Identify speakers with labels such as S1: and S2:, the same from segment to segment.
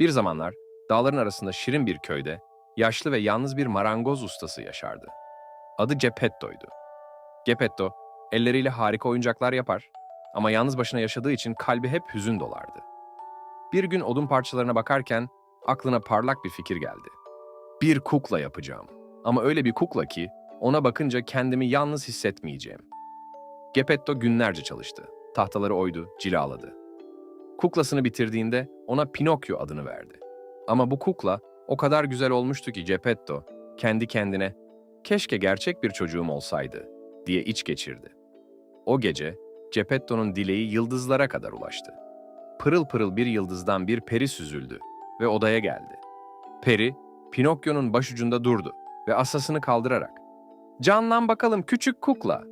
S1: Bir zamanlar dağların arasında şirin bir köyde yaşlı ve yalnız bir marangoz ustası yaşardı. Adı Geppetto'ydu. Geppetto elleriyle harika oyuncaklar yapar ama yalnız başına yaşadığı için kalbi hep hüzün dolardı. Bir gün odun parçalarına bakarken aklına parlak bir fikir geldi. Bir kukla yapacağım. Ama öyle bir kukla ki ona bakınca kendimi yalnız hissetmeyeceğim. Geppetto günlerce çalıştı. Tahtaları oydu, cilaladı. Kuklasını bitirdiğinde ona Pinokyo adını verdi. Ama bu kukla o kadar güzel olmuştu ki Geppetto kendi kendine "Keşke gerçek bir çocuğum olsaydı." diye iç geçirdi. O gece Geppetto'nun dileği yıldızlara kadar ulaştı. Pırıl pırıl bir yıldızdan bir peri süzüldü ve odaya geldi. Peri, Pinokyo'nun başucunda durdu ve asasını kaldırarak "Canlan bakalım küçük kukla.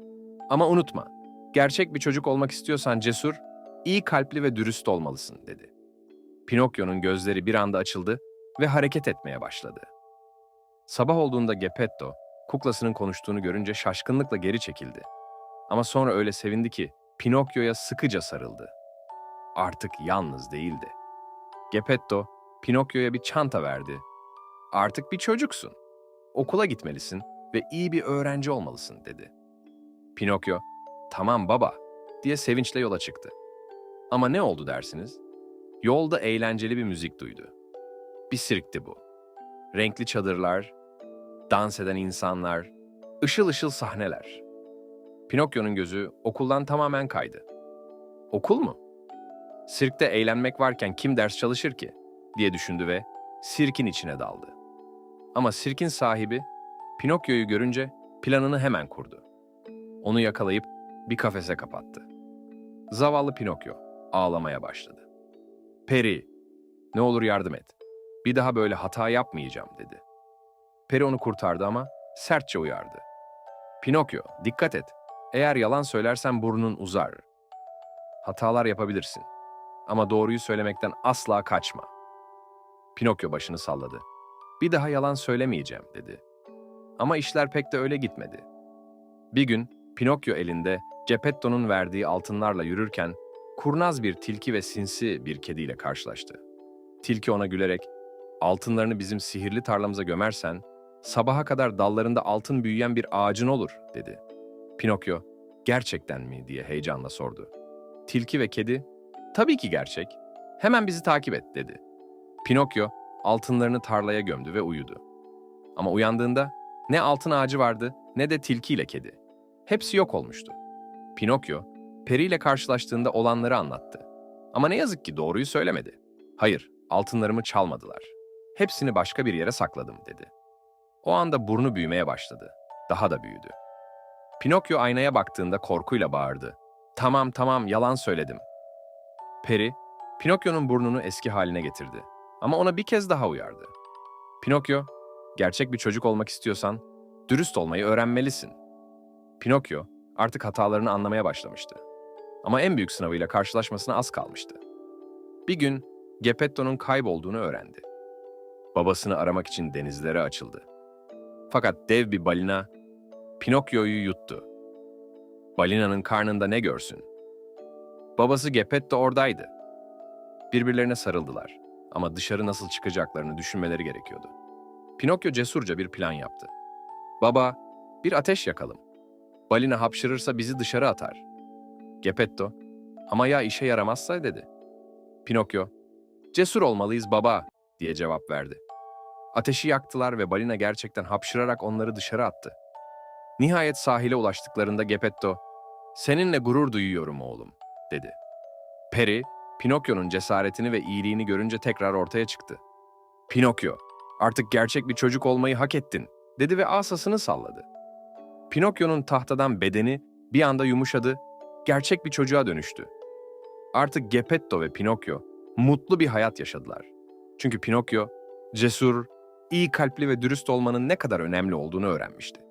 S1: Ama unutma, gerçek bir çocuk olmak istiyorsan cesur, iyi kalpli ve dürüst olmalısın." dedi. Pinokyo'nun gözleri bir anda açıldı ve hareket etmeye başladı. Sabah olduğunda Geppetto, kuklasının konuştuğunu görünce şaşkınlıkla geri çekildi. Ama sonra öyle sevindi ki Pinokyo'ya sıkıca sarıldı. Artık yalnız değildi. Geppetto, Pinokyo'ya bir çanta verdi. Artık bir çocuksun. Okula gitmelisin ve iyi bir öğrenci olmalısın dedi. Pinokyo, tamam baba diye sevinçle yola çıktı. Ama ne oldu dersiniz? Yolda eğlenceli bir müzik duydu. Bir sirkti bu. Renkli çadırlar, dans eden insanlar, ışıl ışıl sahneler. Pinokyo'nun gözü okuldan tamamen kaydı. Okul mu? Sirkte eğlenmek varken kim ders çalışır ki? diye düşündü ve sirkin içine daldı. Ama sirkin sahibi Pinokyo'yu görünce planını hemen kurdu. Onu yakalayıp bir kafese kapattı. Zavallı Pinokyo ağlamaya başladı. Peri, ne olur yardım et. Bir daha böyle hata yapmayacağım dedi. Peri onu kurtardı ama sertçe uyardı. Pinokyo, dikkat et. Eğer yalan söylersen burnun uzar. Hatalar yapabilirsin. Ama doğruyu söylemekten asla kaçma. Pinokyo başını salladı. Bir daha yalan söylemeyeceğim dedi. Ama işler pek de öyle gitmedi. Bir gün Pinokyo elinde Geppetto'nun verdiği altınlarla yürürken kurnaz bir tilki ve sinsi bir kediyle karşılaştı. Tilki ona gülerek, altınlarını bizim sihirli tarlamıza gömersen, sabaha kadar dallarında altın büyüyen bir ağacın olur, dedi. Pinokyo, gerçekten mi diye heyecanla sordu. Tilki ve kedi, tabii ki gerçek, hemen bizi takip et, dedi. Pinokyo, altınlarını tarlaya gömdü ve uyudu. Ama uyandığında ne altın ağacı vardı ne de tilkiyle kedi. Hepsi yok olmuştu. Pinokyo, periyle karşılaştığında olanları anlattı. Ama ne yazık ki doğruyu söylemedi. Hayır, altınlarımı çalmadılar. Hepsini başka bir yere sakladım dedi. O anda burnu büyümeye başladı. Daha da büyüdü. Pinokyo aynaya baktığında korkuyla bağırdı. Tamam tamam yalan söyledim. Peri, Pinokyo'nun burnunu eski haline getirdi. Ama ona bir kez daha uyardı. Pinokyo, gerçek bir çocuk olmak istiyorsan dürüst olmayı öğrenmelisin. Pinokyo artık hatalarını anlamaya başlamıştı. Ama en büyük sınavıyla karşılaşmasına az kalmıştı. Bir gün Geppetto'nun kaybolduğunu öğrendi. Babasını aramak için denizlere açıldı. Fakat dev bir balina Pinokyo'yu yuttu. Balinanın karnında ne görsün? Babası Geppetto oradaydı. Birbirlerine sarıldılar ama dışarı nasıl çıkacaklarını düşünmeleri gerekiyordu. Pinokyo cesurca bir plan yaptı. Baba, bir ateş yakalım. Balina hapşırırsa bizi dışarı atar. Geppetto, ama ya işe yaramazsa dedi. Pinokyo, cesur olmalıyız baba diye cevap verdi. Ateşi yaktılar ve balina gerçekten hapşırarak onları dışarı attı. Nihayet sahile ulaştıklarında Geppetto, seninle gurur duyuyorum oğlum dedi. Peri, Pinokyo'nun cesaretini ve iyiliğini görünce tekrar ortaya çıktı. Pinokyo, artık gerçek bir çocuk olmayı hak ettin, dedi ve asasını salladı. Pinokyo'nun tahtadan bedeni bir anda yumuşadı, gerçek bir çocuğa dönüştü. Artık Geppetto ve Pinokyo mutlu bir hayat yaşadılar. Çünkü Pinokyo, cesur, iyi kalpli ve dürüst olmanın ne kadar önemli olduğunu öğrenmişti.